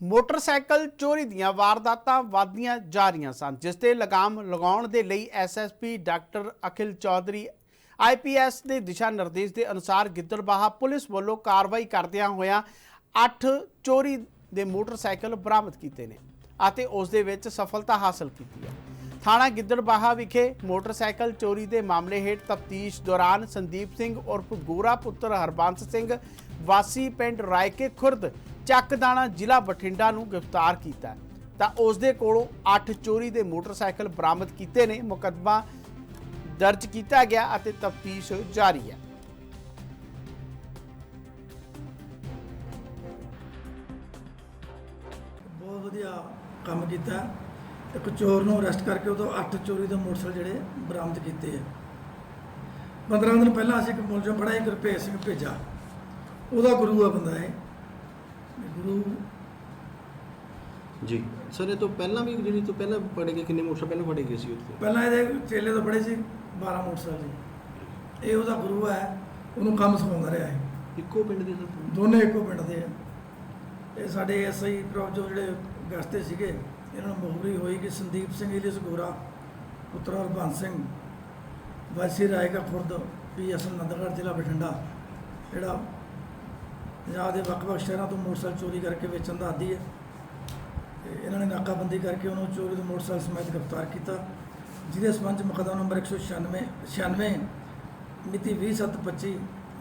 Motorcycle ਚੋਰੀ ਦੀਆਂ ਵਾਰਦਾਤਾਂ ਵਧਦੀਆਂ ਜਾ ਰਹੀਆਂ ਸਨ, ਜਿਸ ਤੇ ਲਗਾਮ ਲਗਾਉਣ ਦੇ ਲਈ SSP doctor Akhil Chaudhary IPS ਦੇ ਦਿਸ਼ਾ ਨਿਰਦੇਸ਼ ਦੇ ਅਨੁਸਾਰ ਗਿੱਦੜਬਾਹਾ ਪੁਲਿਸ ਵੱਲੋਂ ਕਾਰਵਾਈ ਕਰਦਿਆਂ ਹੋਇਆਂ 8 ਚੋਰੀ ਦੇ ਮੋਟਰਸਾਈਕਲ ਬਰਾਮਦ ਕੀਤੇ ਨੇ ਅਤੇ ਉਸ ਦੇ ਵਿੱਚ ਸਫਲਤਾ ਹਾਸਲ ਕੀਤੀ ਹੈ। ਥਾਣਾ ਗਿੱਦੜਬਾਹਾ ਵਿਖੇ ਮੋਟਰਸਾਈਕਲ ਚੋਰੀ ਦੇ ਮਾਮਲੇ ਹੇਠ ਤਫਤੀਸ਼ ਦੌਰਾਨ ਸੰਦੀਪ ਸਿੰਘ ਉਰਫ ਗੋਰਾ ਪੁੱਤਰ ਹਰਬੰਸ ਸਿੰਘ, ਵਾਸੀ ਪਿੰਡ ਰਾਇਕੇ ਖੁਰਦ ਚੱਕਦਾਣਾ ਜ਼ਿਲ੍ਹਾ ਬਠਿੰਡਾ ਨੂੰ ਗ੍ਰਿਫਤਾਰ ਕੀਤਾ ਤਾਂ ਉਸ ਦੇ ਕੋਲੋਂ 8 ਚੋਰੀ ਦੇ ਮੋਟਰਸਾਈਕਲ ਬਰਾਮਦ ਕੀਤੇ ਨੇ, ਮੁਕੱਦਮਾ ਦਰਜ ਕੀਤਾ ਗਿਆ ਅਤੇ ਤਫਤੀਸ਼ ਜਾਰੀ ਹੈ। ਬਹੁਤ ਵਧੀਆ ਕੰਮ ਕੀਤਾ ਇੱਕ ਚੋਰ ਨੂੰ ਅਰੈਸਟ ਕਰਕੇ ਉਹਦੋਂ 8 ਚੋਰੀ ਦੇ ਮੋਟਰਸਾਈਕਲ ਜਿਹੜੇ ਬਰਾਮਦ ਕੀਤੇ ਆ। 15 ਦਿਨ ਪਹਿਲਾਂ ਅਸੀਂ ਇੱਕ ਮੁਲਜ਼ਮ ਫੜਿਆ ਸੀ ਗੁਰਭੇਜ ਸਿੰਘ ਭੇਜਾ ਉਹਦਾ ਗੁਰੂ ਆ ਬੰਦਾ ਇਹ। ਗੁਰੂ ਜੀ। ਸਰ ਇਹ ਤੋਂ ਪਹਿਲਾਂ ਵੀ ਜਿਹੜੀ ਤੋਂ ਪਹਿਲਾਂ ਫੜੇ ਗਏ ਕਿੰਨੇ ਮੋਟਰਸਾਈਕਲ ਪਹਿਲਾਂ ਫੜੇ ਗਏ ਸੀ ਉੱਥੇ? ਪਹਿਲਾਂ ਇਹਦੇ ਚੇਲੇ ਤੋਂ ਫੜੇ ਸੀ 12 ਮੋਟਰਸਾਈਕਲ ਜੀ। ਇਹ ਉਹਦਾ ਗੁਰੂ ਹੈ ਉਹਨੂੰ ਕੰਮ ਸਿਖਾਉਂਦਾ ਰਿਹਾ ਹੈ ਇੱਕੋ ਪਿੰਡ ਦੇ ਸਰ ਦੋਨੇ ਇੱਕੋ ਪਿੰਡ ਦੇ ਆ। ਇਹ ਸਾਡੇ ਐਸਆਈ ਪ੍ਰੋਜੋ ਜਿਹੜੇ ਗਸਤੇ ਸੀਗੇ ਇਹਨਾਂ ਨੂੰ ਮੁਖਬਰੀ ਹੋਈ ਕਿ ਸੰਦੀਪ ਸਿੰਘ ਇਲਿਸ ਗੋਰਾ ਪੁੱਤਰ ਹਰਬੰਸ ਸਿੰਘ ਵਾਸੀ ਰਾਏਗਾ ਖੁਰਦ ਪੀਐਸ ਨੰਦਗੜ੍ਹ ਜ਼ਿਲ੍ਹਾ ਬਠਿੰਡਾ ਜਿਹੜਾ ਪੰਜਾਬ ਦੇ ਵੱਖ-ਵੱਖ ਸ਼ਹਿਰਾਂ ਤੋਂ ਮੋਟਰਸਾਈਕਲ ਚੋਰੀ ਕਰਕੇ ਵੇਚਣ ਦਾ ਆਦੀ ਹੈ। ਤੇ ਇਹਨਾਂ ਨੇ ਨਾਕਾਬੰਦੀ ਕਰਕੇ ਉਹਨੂੰ ਚੋਰੀ ਦੇ ਮੋਟਰਸਾਈਕਲ ਸਮੇਤ ਗ੍ਰਿਫਤਾਰ ਕੀਤਾ, ਜਿਹਦੇ ਸਬੰਧ 'ਚ ਮੁਕੱਦਮਾ ਨੰਬਰ 196 96 ਮਿਤੀ 20725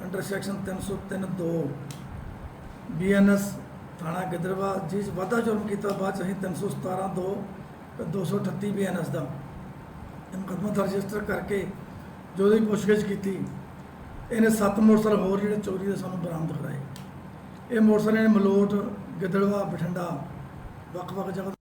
ਅੰਡਰ ਸੈਕਸ਼ਨ 303 2 ਬੀਐਨਐਸ ਥਾਣਾ ਗਿੱਦਰਵਾ ਜਿਸ 'ਚ ਵਾਧਾ ਜੁਰਮ ਕੀਤਾ, ਬਾਅਦ 'ਚ ਅਸੀਂ 317 2 ਤੇ 238 ਬੀਐਨਐਸ ਦਾ। ਇਹ ਮੁਕੱਦਮਾ ਦਰਜ ਰਜਿਸਟਰ ਕਰਕੇ ਜੋ ਉਹਦੀ ਪੁੱਛਗਿੱਛ ਕੀਤੀ, ਇਹਨੇ ਸੱਤ ਮੋਟਰਸਾਈਕਲ ਹੋਰ ਜਿਹੜੇ ਚੋਰੀ ਦੇ ਸਾਨੂੰ ਬਰਾਮਦ ਕਰਾਏ। ਇਹ ਮੋਟਰਸਾਈਕਲ ਨੇ ਮਲੋਟ ਗਿੱਦੜਵਾ ਬਠਿੰਡਾ ਵੱਖ-ਵੱਖ ਜਗ੍ਹਾ